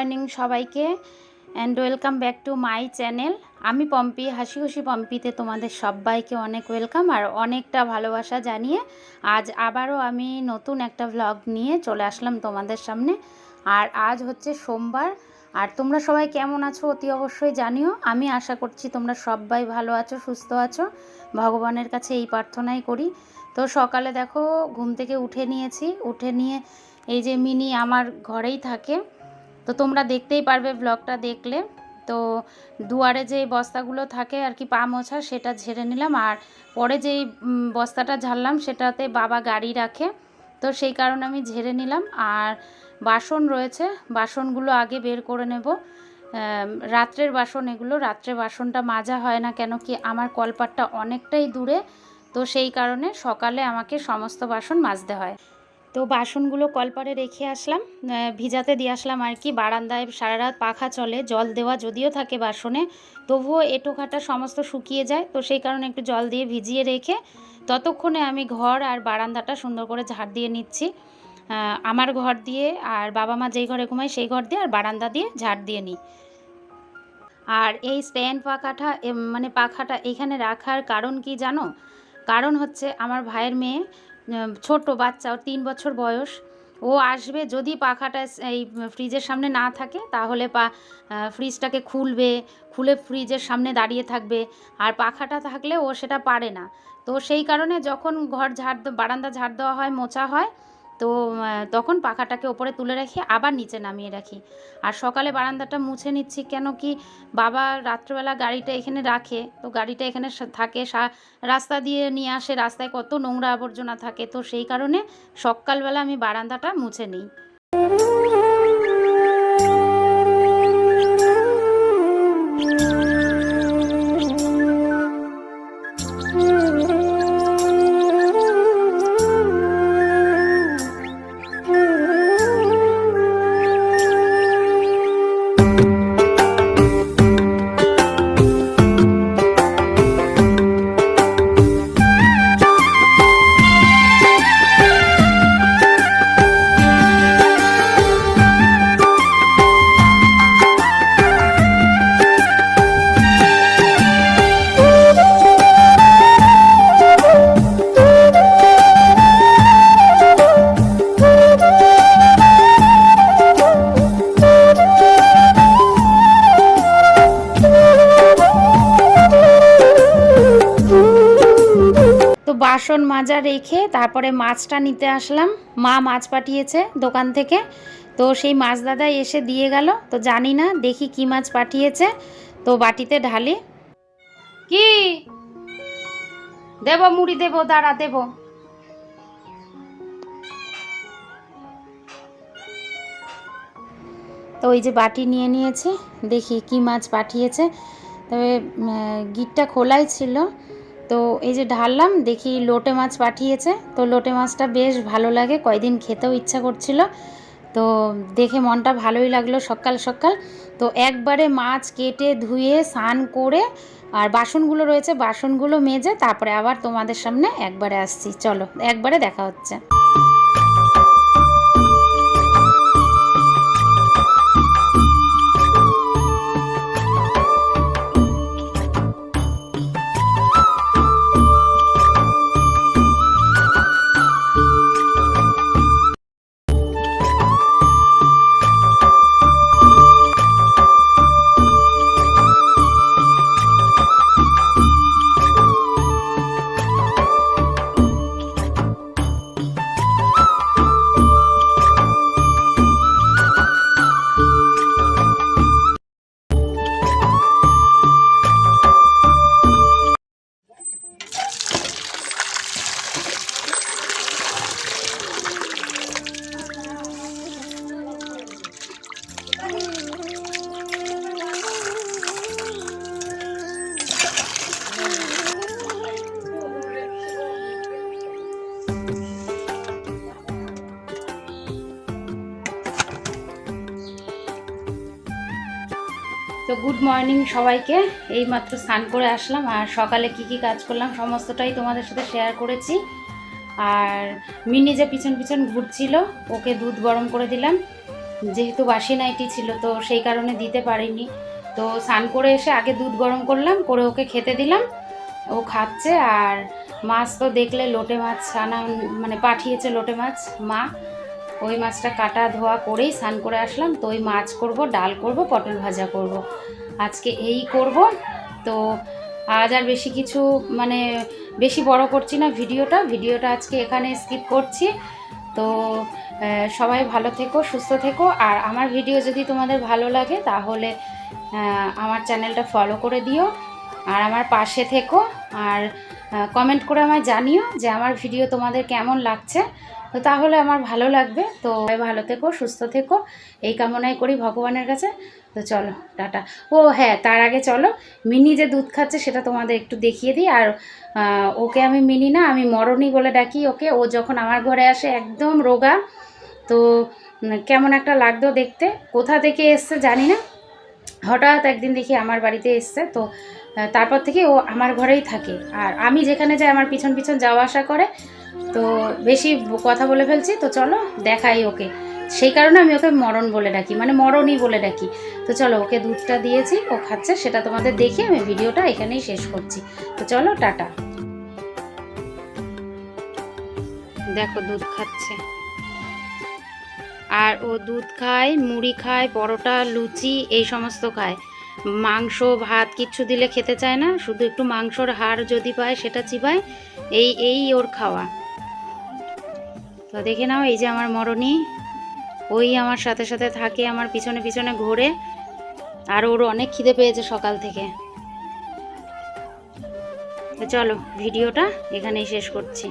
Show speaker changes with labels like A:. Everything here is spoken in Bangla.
A: মর্নিং সবাইকে and welcome back to my channel আমি পম্পি, হাসি খুশি পম্পিতে তোমাদের সবাইকে অনেক ওয়েলকাম আর অনেকটা ভালোবাসা জানিয়ে আজ আবারও আমি নতুন একটা ভ্লগ নিয়ে চলে আসলাম তোমাদের সামনে। আর আজ হচ্ছে সোমবার, আর তোমরা সবাই কেমন আছো অতি অবশ্যই জানিও। আমি আশা করছি তোমরা সবাই ভালো আছো, সুস্থ আছো। ভগবানের কাছে এই প্রার্থনাই করি। তো সকালে দেখো, ঘুম থেকে উঠে নিয়েছি। উঠে নিয়ে এই যে মিনি আমার ঘরেই থাকে তো তোমরা দেখতেই পারবে ব্লগটা দেখলে। তো দুয়ারে যে বস্তাগুলো থাকে আর কি পা মোছা, সেটা ঝেড়ে নিলাম। আর পরে যেই বস্তাটা ঝাড়লাম, সেটাতে বাবা গাড়ি রাখে। তো সেই কারণে আমি ঝেড়ে নিলাম। আর বাসন রয়েছে, বাসনগুলো আগে বের করে নেব। রাত্রের বাসন এগুলো, রাত্রে বাসনটা মাজা হয় না কেন কি আমার কলপাটটা অনেকটাই দূরে। তো সেই কারণে সকালে আমাকে সমস্ত বাসন মাজতে হয়। তো বাসনগুলো কলপারে রেখে আসলাম ভিজাতে দিয়ে আসলাম আর কি। বারান্দায় সারা রাত পাখা চলে, জল দেওয়া যদিও থাকে বাসনে, তবুও এঁটোখাটা সমস্ত শুকিয়ে যায়। তো সেই কারণে একটু জল দিয়ে ভিজিয়ে রেখে ততক্ষণে আমি ঘর আর বারান্দাটা সুন্দর করে ঝাড় দিয়ে নিচ্ছি। আমার ঘর দিয়ে আর বাবা মা যেই ঘরে ঘুমায় সেই ঘর দিয়ে আর বারান্দা দিয়ে ঝাড় দিয়ে নিই। আর এই স্ট্যান্ড পাখাটা মানে পাখাটা এখানে রাখার কারণ কি জানো? কারণ হচ্ছে আমার ভাইয়ের মেয়ে ছোট বাচ্চা, ওর তিন বছর বয়স। ও আসবে যদি পাখাটা এই ফ্রিজের সামনে না থাকে, তাহলে পা ফ্রিজটাকে খুলবে, খুলে ফ্রিজের সামনে দাঁড়িয়ে থাকবে। আর পাখাটা থাকলে ও সেটা পারে না। তো সেই কারণে যখন ঘর ঝাড় বারান্দা ঝাড় দেওয়া হয়, মোছা হয় তো তখন পাখাটাকে ওপরে তুলে রাখি, আবার নিচে নামিয়ে রাখি। আর সকালে বারান্দাটা মুছে নিচ্ছি কেন কি বাবা রাত্রেবেলা গাড়িটা এখানে রাখে, তো গাড়িটা এখানে থাকে রাস্তা দিয়ে নিয়ে আসে, রাস্তায় কত নোংরা আবর্জনা থাকে, তো সেই কারণে সকালবেলা আমি বারান্দাটা মুছে নিই। বাসন মাজা রেখে তারপরে মাছটা নিতে আসলাম। মা মাছ পাঠিয়েছে দোকান থেকে। তো সেই মাছ দাদা এসে দিয়ে গেল। তো জানি না দেখি কি মাছ পাঠিয়েছে। তো বাটিতে ঢালি। কি? দেব মুড়ি দেব দাঁড়া দেব। তো ওই যে বাটি নিয়ে নিয়েছি। দেখি কি মাছ পাঠিয়েছে। তবে গিটটা খোলাই ছিল। তো এই যে ঢাললাম, দেখি লোটে মাছ পাঠিয়েছে। তো লোটে মাছটা বেশ ভালো লাগে, কয়দিন খেতেও ইচ্ছা করছিল। তো দেখে মনটা ভালোই লাগল সকাল সকাল। তো একবারে মাছ কেটে ধুয়ে, স্নান করে, আর বাসনগুলো রয়েছে, বাসনগুলো মেজে, তারপরে আবার তোমাদের সামনে একবারে আসছি। চলো, একবারে দেখা হচ্ছে। তো গুড মর্নিং সবাইকে। এইমাত্র স্নান করে আসলাম আর সকালে কি কি কাজ করলাম সমস্তটাই তোমাদের সাথে শেয়ার করেছি। আর মিনি যে পিছন পিছন ঘুরছিল, ওকে দুধ গরম করে দিলাম। যেহেতু বাসি নাইটি ছিল তো সেই কারণে দিতে পারিনি। তো স্নান করে এসে আগে দুধ গরম করলাম, করে ওকে খেতে দিলাম। ও খাচ্ছে আর মাছ তো দেখলে লোটে মাছ, আনা মানে পাঠিয়েছে লোটে মাছ, মা। ওই মাছটা কাটা ধোয়া করেই স্নান করে আসলাম, তো ওই মাছ করব, ডাল করব, পটল ভাজা করব। আজকে এই করব, তো আজ আর বেশি কিছু মানে বেশি বড় করছি না ভিডিওটা ভিডিওটা আজকে এখানে স্কিপ করছি। তো সবাই ভালো থেকো, সুস্থ থেকো, আর আমার ভিডিও যদি তোমাদের ভালো লাগে তাহলে আমার চ্যানেলটা ফলো করে দিও, আর আমার পাশে থেকো, আর কমেন্ট করে আমায় জানিও যে আমার ভিডিও তোমাদের কেমন লাগছে। তো তাহলে আমার ভালো লাগবে। তো ভালো থেকো, সুস্থ থেকো। এই কামনাই করি ভগবানের কাছে। তো চলো, টাটা। ও হ্যাঁ তার আগে চলো। মিনি যে দুধ খাচ্ছে সেটা তোমাদের একটু দেখিয়ে দিই। আর ওকে আমি মিনি না, আমি মরণি বলে ডাকি ওকে। ও যখন আমার ঘরে আসে একদম রোগা। তো কেমন একটা লাগতো দেখতে। কোথা থেকে এসছে জানি না। হঠাৎ একদিন দেখি আমার বাড়িতে এসছে। তো তারপর থেকে ও আমার ঘরেই থাকে। আর আমি যেখানে যাই, আমার পিছন পিছন যাওয়া আসা করে। তো বেশি কথা বলে ফেলছি, তো চলো দেখাই ওকে। সেই কারণে আমি ওকে মরণ বলে ডাকি মানে মরণই বলে ডাকি। তো চলো ওকে দুধটা দিয়েছি, ও খাচ্ছে, সেটা তোমাদের দেখে আমি ভিডিওটা এখানেই শেষ করছি। তো চলো, টাটা। দেখো দুধ খাচ্ছে। আর ও দুধ খায়, মুড়ি খায়, পরোটা, লুচি, এই সমস্ত খায়। মাংস, ভাত কিচ্ছু দিলে খেতে চায় না, শুধু একটু মাংসর হাড় যদি পায়, সেটা চিবায়, এই এই ওর খাওয়া। তো দেখে নাও, এই যে আমার মরণী। ওই আমার সাথে সাথে থাকে আমার পিছনে পিছনে ঘোরে। আর ওর অনেক খিদে পেয়েছে সকাল থেকে। তো চলো, ভিডিওটা এখানেই শেষ করছি।